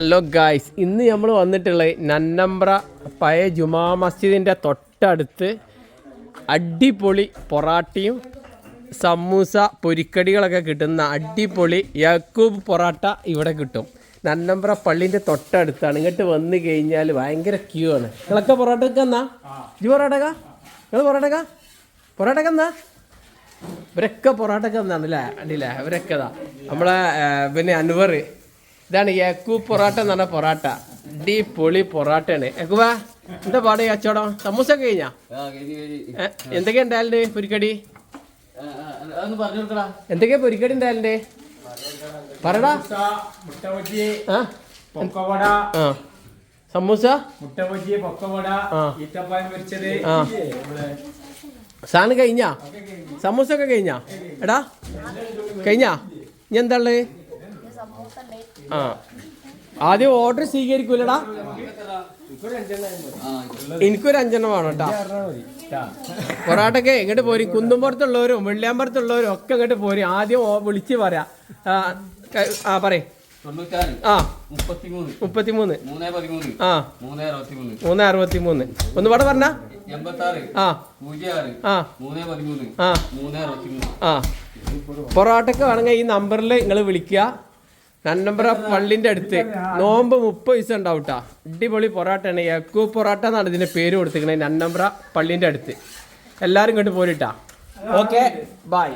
Hello guys ഇന്ന് നമ്മൾ വന്നിട്ടുള്ളത് നന്നമ്പ്ര പഴയ ജുമാ മസ്ജിദിന്റെ തൊട്ടടുത്ത് അടിപൊളി പൊറാട്ടയും സമൂസ പൊരിക്കടികളൊക്കെ കിട്ടുന്ന അടിപൊളി യാക്കൂബ് പൊറാട്ട ഇവിടെ കിട്ടും. നന്നമ്പ്ര പള്ളീന്റെ തൊട്ടടുത്താണ്. ഇങ്ങോട്ട് വന്നു കഴിഞ്ഞാൽ ഭയങ്കര ക്യൂ ആണ്. നിങ്ങളൊക്കെ പൊറോട്ടക്ക് എന്നാ? ജി പൊറോട്ടക്ക? നിങ്ങൾ പൊറോട്ടക്ക? പൊറോട്ടക്ക എന്നാ? ഇവരൊക്കെ പൊറോട്ടക്ക് എന്നാണ് അല്ലേ അടിയില്ലേ ഇവരൊക്കെതാ നമ്മളെ പിന്നെ അൻവർ ഇതാണ് യക്കു പൊറാട്ട എന്ന് പറഞ്ഞ പൊറാട്ട. ഡി പൊളി പൊറാട്ടയാണ്. യക്കുവാ എന്താ പാട് കച്ചവടം? സമൂസ ഒക്കെ കഴിഞ്ഞാ എന്തൊക്കെയാ ഉണ്ടായാലേ പൊരിക്കടി? എന്തൊക്കെയാ പൊരിക്കടി ഉണ്ടായാലേ പറടാ സമൂസ? പൊക്കവട. ഈത്തപ്പായം പൊരിച്ചത്. സാധനം കഴിഞ്ഞാ? സമൂസ ഒക്കെ കഴിഞ്ഞാ? എടാ കഴിഞ്ഞാ? ഇനി എന്താ ഉള്ളത് ആ. ആദ്യം ഓർഡർ സ്വീകരിക്കൂലടാ. എനിക്കൊരു അഞ്ചെണ്ണം വേണം കേട്ടാ പൊറാട്ടൊക്കെ എങ്ങോട്ട് പോരും. കുന്നുംപുറത്തുള്ളവരും വെള്ളിയാമ്പുറത്തുള്ളവരും ഒക്കെ ഇങ്ങോട്ട് പോരും. ആദ്യം വിളിച്ച് പറയാ. ആ, പറയേ. മുപ്പത്തിമൂന്ന്. മുപ്പത്തിമൂന്ന്. മൂന്ന് ആ. മൂന്ന് അറുപത്തിമൂന്ന്. മൂന്ന് അറുപത്തി മൂന്ന് ഒന്ന് പാടെ പറഞ്ഞ. ആ. ആ. ആ. പൊറോട്ടക്ക് വേണമെങ്കിൽ ഈ നമ്പറിൽ നിങ്ങൾ വിളിക്കുക. നന്നമ്പ്ര പള്ളിന്റെ അടുത്ത് നോമ്പ് മുപ്പത് ദിവസം ഉണ്ടാവൂട്ടാ അടിപൊളി പൊറാട്ടയാണ് യക്കു പൊറോട്ട എന്നാണ് ഇതിന്റെ പേര് കൊടുത്തിരിക്കുന്നത് നന്നമ്പ്ര പള്ളിന്റെ അടുത്ത് എല്ലാരും ഇങ്ങോട്ട് പോരിട്ടാ ഓക്കെ ബായ്